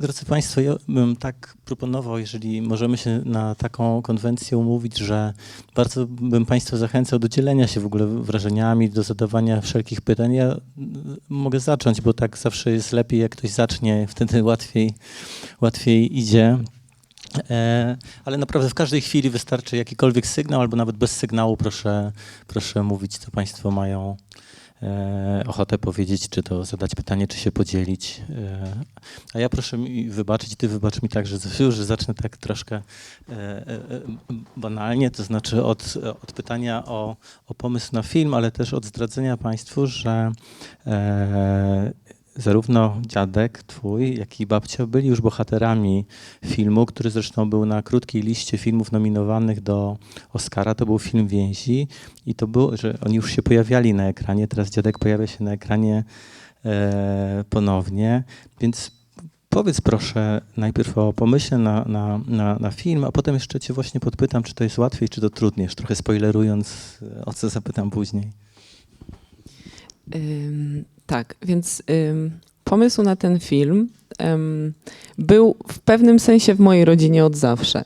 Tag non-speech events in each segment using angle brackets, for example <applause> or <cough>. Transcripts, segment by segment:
Drodzy Państwo, ja bym tak proponował, jeżeli możemy się na taką konwencję umówić, że bardzo bym Państwa zachęcał do dzielenia się w ogóle wrażeniami, do zadawania wszelkich pytań. Ja mogę zacząć, bo tak zawsze jest lepiej, jak ktoś zacznie, wtedy łatwiej, łatwiej idzie. E, ale naprawdę w każdej chwili wystarczy jakikolwiek sygnał, albo nawet bez sygnału proszę, proszę mówić, co Państwo mają ochotę powiedzieć, czy to zadać pytanie, czy się podzielić. E, a ja proszę mi wybaczyć, ty wybacz mi tak, że, zacznę tak troszkę e, e, e, banalnie, to znaczy od, od pytania o, o pomysł na film, ale też od zdradzenia Państwu, że e, zarówno dziadek twój, jak i babcia byli już bohaterami filmu, który zresztą był na krótkiej liście filmów nominowanych do Oscara. To był film Więzi i to było, że oni już się pojawiali na ekranie. Teraz dziadek pojawia się na ekranie e, ponownie, więc powiedz proszę najpierw o pomyśle na, na, na, na film, a potem jeszcze cię właśnie podpytam, czy to jest łatwiej, czy to trudniej, trochę spoilerując, o co zapytam później. Tak, więc pomysł na ten film był w pewnym sensie w mojej rodzinie od zawsze.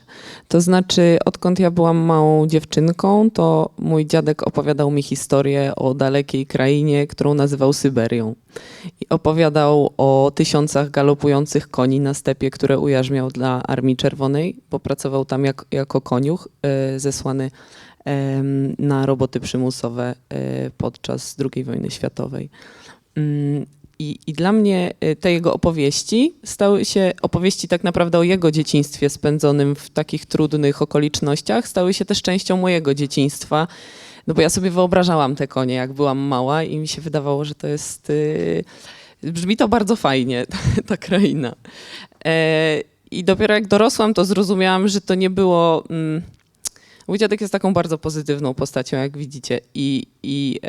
To znaczy, odkąd ja byłam małą dziewczynką, to mój dziadek opowiadał mi historię o dalekiej krainie, którą nazywał Syberią. I opowiadał o tysiącach galopujących koni na stepie, które ujarzmiał dla Armii Czerwonej, bo pracował tam jak, jako koniuch y, zesłany na roboty przymusowe e, podczas II wojny światowej. Mm, I, I dla mnie e, te jego opowieści stały się, opowieści tak naprawdę o jego dzieciństwie spędzonym w takich trudnych okolicznościach, stały się też częścią mojego dzieciństwa. No bo ja sobie wyobrażałam te konie, jak byłam mała i mi się wydawało, że to jest... y, Brzmi to bardzo fajnie, <laughs> ta kraina. E, I dopiero jak dorosłam, to zrozumiałam, że to nie było... mm, Mój dziadek jest taką bardzo pozytywną postacią, jak widzicie. I, i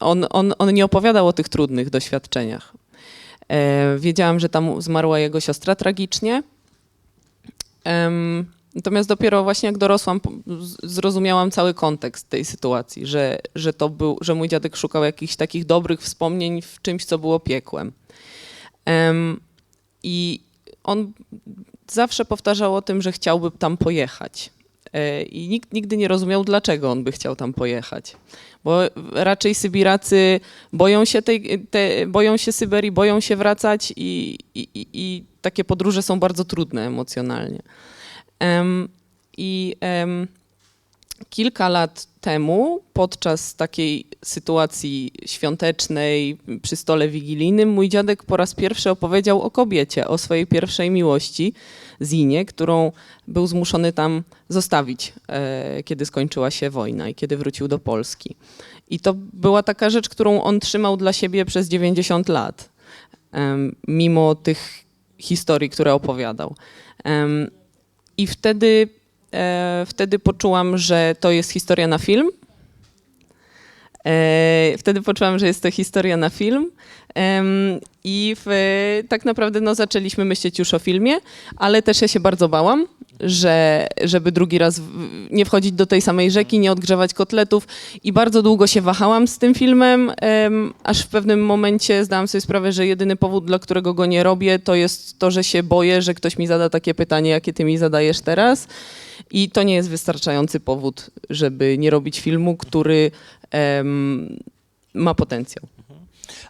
on, on, on nie opowiadał o tych trudnych doświadczeniach. E, wiedziałam, że tam zmarła jego siostra tragicznie. Natomiast dopiero właśnie jak dorosłam, zrozumiałam cały kontekst tej sytuacji, że, że, to był, że mój dziadek szukał jakichś takich dobrych wspomnień w czymś, co było piekłem. Em, I on zawsze powtarzał o tym, że chciałby tam pojechać. E, I nikt nigdy nie rozumiał, dlaczego on by chciał tam pojechać. Bo raczej Sybiracy boją się, tej, te, boją się Syberii, boją się wracać i, i, i- takie podróże są bardzo trudne emocjonalnie. Em, I em, kilka lat temu, podczas takiej sytuacji świątecznej przy stole wigilijnym, mój dziadek po raz pierwszy opowiedział o kobiecie, o swojej pierwszej miłości, Zinie, którą był zmuszony tam zostawić, e, kiedy skończyła się wojna i kiedy wrócił do Polski. I to była taka rzecz, którą on trzymał dla siebie przez 90 lat, mimo tych historii, które opowiadał. I wtedy, e, wtedy poczułam, że to jest historia na film. E, Wtedy poczułam, że jest to historia na film. I w, tak naprawdę no, zaczęliśmy myśleć już o filmie, ale też ja się bardzo bałam, że, żeby drugi raz nie wchodzić do tej samej rzeki, nie odgrzewać kotletów. I bardzo długo się wahałam z tym filmem, em, aż w pewnym momencie zdałam sobie sprawę, że jedyny powód, dla którego go nie robię, to jest to, że się boję, że ktoś mi zada takie pytanie, jakie ty mi zadajesz teraz. I to nie jest wystarczający powód, żeby nie robić filmu, który ma potencjał.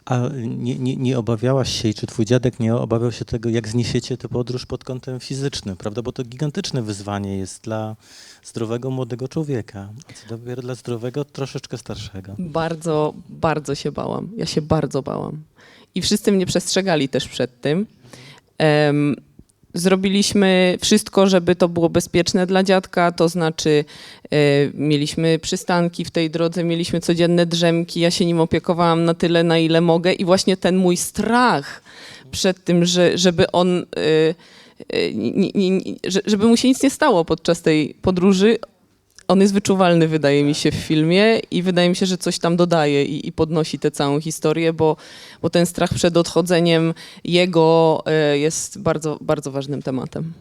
A nie, nie, nie obawiałaś się, czy twój dziadek nie obawiał się tego, jak zniesiecie tę podróż pod kątem fizycznym, prawda? Bo to gigantyczne wyzwanie jest dla zdrowego młodego człowieka, a co dopiero dla zdrowego troszeczkę starszego. Bardzo, bardzo się bałam. Ja się bardzo bałam. I wszyscy mnie przestrzegali też przed tym. Em, zrobiliśmy wszystko, żeby to było bezpieczne dla dziadka, to znaczy e, mieliśmy przystanki w tej drodze, mieliśmy codzienne drzemki, ja się nim opiekowałam na tyle, na ile mogę i właśnie ten mój strach przed tym, że, żeby on... nie, że- żeby mu się nic nie stało podczas tej podróży, on jest wyczuwalny, wydaje mi się, w filmie i wydaje mi się, że coś tam dodaje i, i podnosi tę całą historię, bo, bo ten strach przed odchodzeniem jego e, jest bardzo, bardzo ważnym tematem.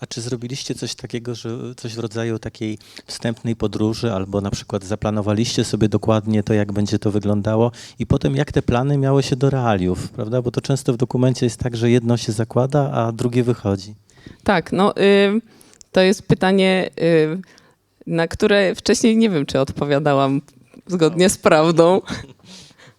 A czy zrobiliście coś takiego, że coś w rodzaju takiej wstępnej podróży, albo na przykład zaplanowaliście sobie dokładnie to, jak będzie to wyglądało, i potem jak te plany miały się do realiów, prawda? Bo to często w dokumencie jest tak, że jedno się zakłada, a drugie wychodzi. Tak, no y, to jest pytanie, y, na które wcześniej nie wiem, czy odpowiadałam zgodnie z prawdą,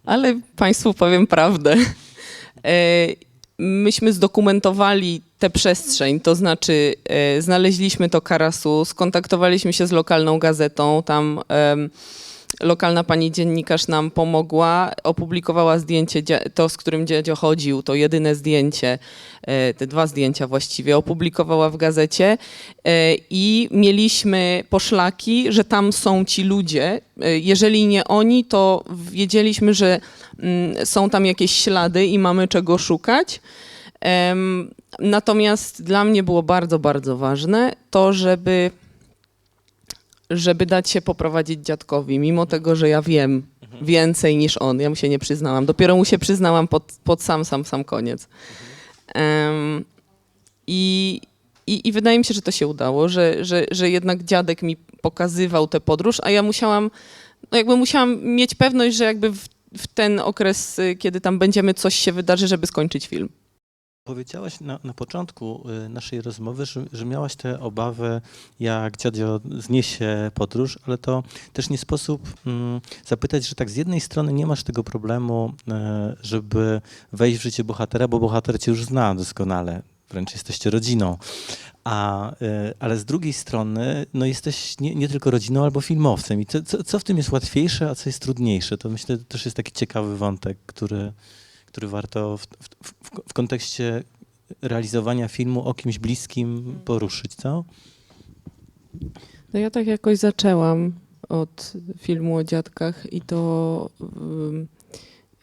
ale Państwu powiem prawdę. Y, myśmy zdokumentowali tę przestrzeń, to znaczy y, znaleźliśmy to Karasu, skontaktowaliśmy się z lokalną gazetą, tam lokalna pani dziennikarz nam pomogła, opublikowała zdjęcie, to z którym dziadzio chodził, to jedyne zdjęcie, e, te dwa zdjęcia właściwie, opublikowała w gazecie e, i mieliśmy poszlaki, że tam są ci ludzie. E, Jeżeli nie oni, to wiedzieliśmy, że mm, są tam jakieś ślady i mamy czego szukać. Natomiast dla mnie było bardzo, bardzo ważne to, żeby żeby dać się poprowadzić dziadkowi, mimo tego, że ja wiem więcej niż on. Ja mu się nie przyznałam. Dopiero mu się przyznałam pod, pod sam, sam, sam koniec. Em, i, i, I wydaje mi się, że to się udało, że, że, że jednak dziadek mi pokazywał tę podróż, a ja musiałam, no jakby musiałam mieć pewność, że jakby w, w ten okres, y, kiedy tam będziemy, coś się wydarzy, żeby skończyć film. Powiedziałaś na, na początku y, naszej rozmowy, że, że miałaś te obawy, jak dziadzio zniesie podróż, ale to też nie sposób mm, zapytać, że tak z jednej strony nie masz tego problemu, e, żeby wejść w życie bohatera, bo bohater cię już zna doskonale, wręcz jesteście rodziną. A, e, ale z drugiej strony, no jesteś nie, nie tylko rodziną, albo filmowcem. I co, co, co w tym jest łatwiejsze, a co jest trudniejsze? To myślę, że też jest taki ciekawy wątek, który, który warto w, w, w, w kontekście realizowania filmu o kimś bliskim poruszyć, co? No ja tak jakoś zaczęłam od filmu o dziadkach i to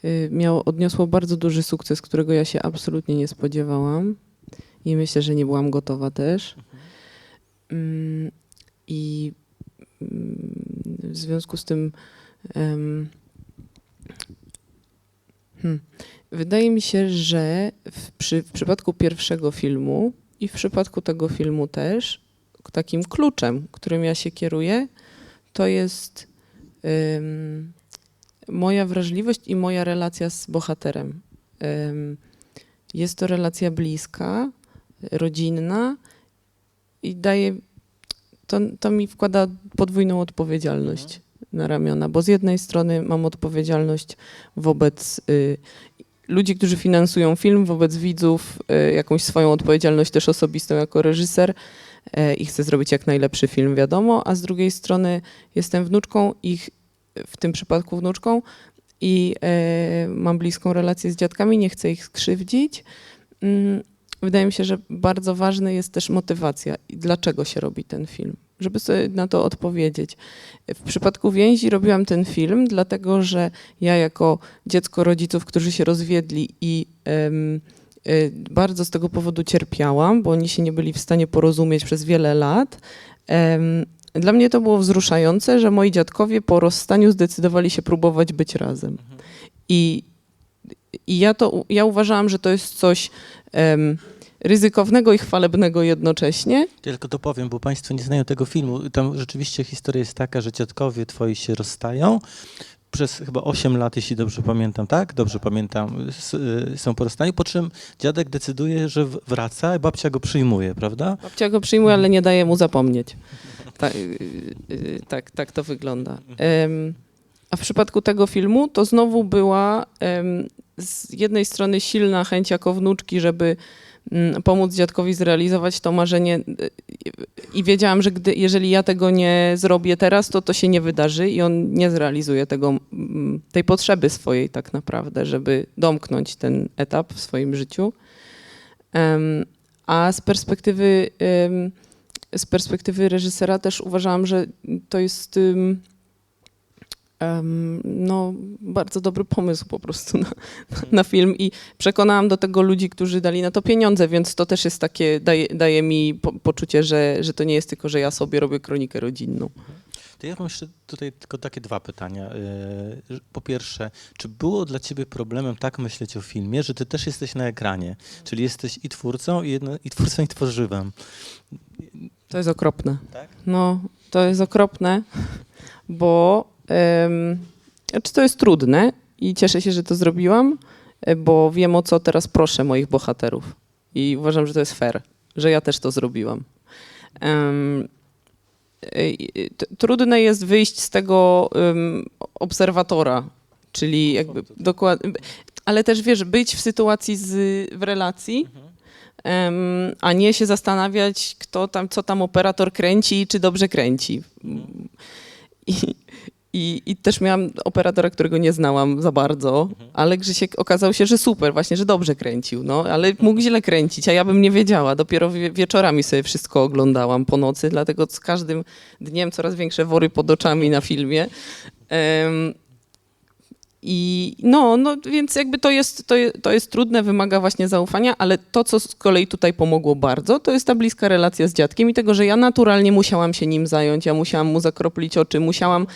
y, miało, odniosło bardzo duży sukces, którego ja się absolutnie nie spodziewałam i myślę, że nie byłam gotowa też. Ym, I w związku z tym hmm, wydaje mi się, że w, przy, w przypadku pierwszego filmu i w przypadku tego filmu też takim kluczem, którym ja się kieruję, to jest ym, moja wrażliwość i moja relacja z bohaterem. Ym, jest to relacja bliska, rodzinna i daje, to, to mi wkłada podwójną odpowiedzialność na ramiona, bo z jednej strony mam odpowiedzialność wobec y, ludzi, którzy finansują film, wobec widzów, y, jakąś swoją odpowiedzialność też osobistą jako reżyser, e, i chcę zrobić jak najlepszy film, wiadomo, a z drugiej strony jestem wnuczką ich, w tym przypadku wnuczką i e, mam bliską relację z dziadkami, nie chcę ich skrzywdzić. Mm, Wydaje mi się, że bardzo ważna jest też motywacja i dlaczego się robi ten film, żeby sobie na to odpowiedzieć. W przypadku więzi robiłam ten film, dlatego że ja jako dziecko rodziców, którzy się rozwiedli i y, bardzo z tego powodu cierpiałam, bo oni się nie byli w stanie porozumieć przez wiele lat. Dla mnie to było wzruszające, że moi dziadkowie po rozstaniu zdecydowali się próbować być razem. I, i ja, to, ja uważałam, że to jest coś em, ryzykownego i chwalebnego jednocześnie. Tylko dopowiem, bo Państwo nie znają tego filmu. Tam rzeczywiście historia jest taka, że dziadkowie twoi się rozstają. Przez chyba 8 lat, jeśli dobrze pamiętam, tak? Dobrze pamiętam, y, są po rozstaniu, po czym dziadek decyduje, że wraca i babcia go przyjmuje, prawda? Babcia go przyjmuje, ale nie daje mu zapomnieć. Tak, tak, tak to wygląda. A w przypadku tego filmu to znowu była z jednej strony silna chęć jako wnuczki, żeby pomóc dziadkowi zrealizować to marzenie i wiedziałam, że gdy, jeżeli ja tego nie zrobię teraz, to to się nie wydarzy i on nie zrealizuje tego, mm, tej potrzeby swojej tak naprawdę, żeby domknąć ten etap w swoim życiu. A z perspektywy, z perspektywy reżysera też uważałam, że to jest no, bardzo dobry pomysł po prostu na, na film i przekonałam do tego ludzi, którzy dali na to pieniądze, więc to też jest takie, daje, daje mi po, poczucie, że, że to nie jest tylko, że ja sobie robię kronikę rodzinną. To ja mam jeszcze tutaj tylko takie dwa pytania. Yy, Po pierwsze, czy było dla ciebie problemem tak myśleć o filmie, że ty też jesteś na ekranie, czyli jesteś i twórcą, i, jedno, i twórcą, i tworzywem? To jest okropne. Tak? No, to jest okropne, bo znaczy to jest trudne? I cieszę się, że to zrobiłam, e, bo wiem o co teraz proszę moich bohaterów. I uważam, że to jest fair, że ja też to zrobiłam. E, t- trudne jest wyjść z tego obserwatora, czyli jakby dokładnie, ale też wiesz, być w sytuacji z, w relacji, em, a nie się zastanawiać, kto tam, co tam operator kręci i czy dobrze kręci. I, i, I też miałam operatora, którego nie znałam za bardzo, ale Grzesiek okazał się, że super, właśnie, że dobrze kręcił, no, ale mógł źle kręcić, a ja bym nie wiedziała. Dopiero wie, wieczorami sobie wszystko oglądałam po nocy, dlatego z każdym dniem coraz większe wory pod oczami na filmie. Em, i no, no, więc jakby to jest, to, je- to jest trudne, wymaga właśnie zaufania, ale to, co z kolei tutaj pomogło bardzo, to jest ta bliska relacja z dziadkiem i tego, że ja naturalnie musiałam się nim zająć, ja musiałam mu zakroplić oczy, musiałam,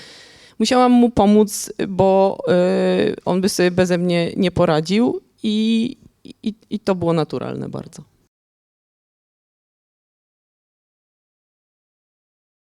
musiałam mu pomóc, bo y, on by sobie beze mnie nie poradził i, i, i to było naturalne bardzo.